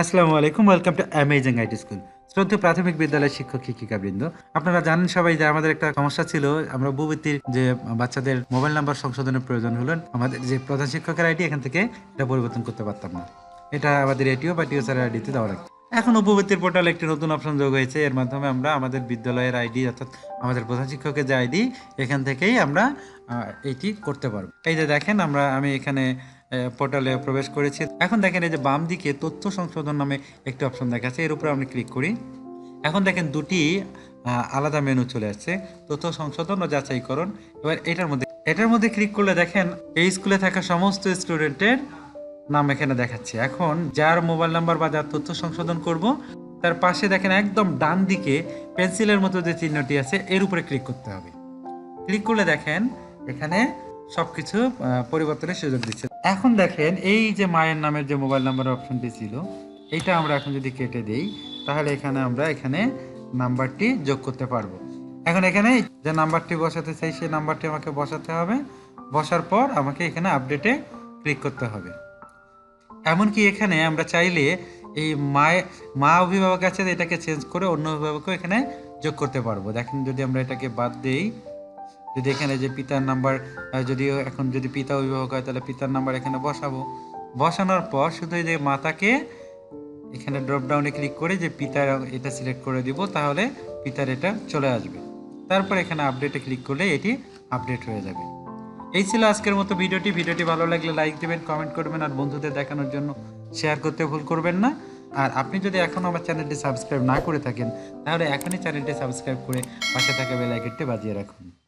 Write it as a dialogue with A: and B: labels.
A: আসসালামু আলাইকুম welcome to amazing IT school শ্রদ্ধ প্রাথমিক বিদ্যালয়ের শিক্ষক শিক্ষিকা বৃন্দ আপনারা জানেন সবাই যে আমাদের একটা সমস্যা ছিল, আমরা বুবৃত্তির যে বাচ্চাদের মোবাইল নাম্বার সংশোধনের প্রয়োজন হলো, আমাদের যে প্রধান শিক্ষকের আইডি এখান থেকে এটা পরিবর্তন করতে পারতাম না। এটা আমাদের এটিও বা টিও স্যারের আইডিতে দেওয়া লাগবে এখন উপবৃত্তির পোর্টালে একটি নতুন অপশন যোগ হয়েছে। এর মাধ্যমে আমরা আমাদের বিদ্যালয়ের আইডি অর্থাৎ আমাদের প্রধান শিক্ষকের যে আইডি এখান থেকেই আমরা এটি করতে পারব। এই যে দেখেন, আমরা, আমি এখানে পোর্টালে প্রবেশ করেছি। এখন দেখেন, এই যে বাম দিকে তথ্য সংশোধন নামে একটি অপশন দেখাচ্ছে। এর উপরে আমরা ক্লিক করি। এখন দেখেন, দুটি আলাদা মেনু চলে আসছে। তথ্য সংশোধন ও যাচাইকরণ। এবার এটার মধ্যে এটার মধ্যে ক্লিক করলে দেখেন, এই স্কুলে থাকা সমস্ত স্টুডেন্টের নাম এখানে দেখাচ্ছে। এখন যার মোবাইল নাম্বার বা যার তথ্য সংশোধন করব তার পাশে দেখেন একদম ডান দিকে পেন্সিলের মতো যে চিহ্নটি আছে এর উপরে ক্লিক করতে হবে। ক্লিক করলে দেখেন এখানে সবকিছু আহ, পরিবর্তনের সুযোগ দিচ্ছে। এখন দেখেন এই যে মায়ের নামের যে মোবাইল নাম্বার অপশনটি ছিল এইটা আমরা এখন যদি কেটে দেই তাহলে এখানে আমরা এখানে নাম্বারটি যোগ করতে পারব। এখন এখানে যে নাম্বারটি বসাতে চাই সেই নাম্বারটি আমাকে বসাতে হবে। বসার পর আমাকে এখানে আপডেটে ক্লিক করতে হবে। এমনকি এখানে আমরা চাইলে এই মায়ে, মা অভিভাবক আছে এটাকে চেঞ্জ করে অন্য অভিভাবকও এখানে যোগ করতে পারব। দেখেন, যদি আমরা এটাকে বাদ দেই, যদি এখানে যে পিতার নাম্বার যদি এখন যদি পিতা অভিভাবক হয়, তাহলে পিতার নাম্বার এখানে বসাবো। বসানোর পর শুধু যে মাতাকে এখানে ড্রপ ডাউনে ক্লিক করে যে পিতার এটা সিলেক্ট করে দিব, তাহলে পিতার এটা চলে আসবে। তারপর এখানে আপডেটে ক্লিক করলে এটি আপডেট হয়ে যাবে। এই ছিল আজকের মতো ভিডিওটি। ভিডিওটি ভালো লাগলে লাইক দেবেন কমেন্ট করবেন আর বন্ধুদের দেখানোর জন্য শেয়ার করতে ভুল করবেন না। আর আপনি যদি এখনও আমার চ্যানেলটি সাবস্ক্রাইব না করে থাকেন, তাহলে এখনই চ্যানেলটি সাবস্ক্রাইব করে পাশে থাকা বেলাইকেটটি বাজিয়ে রাখুন।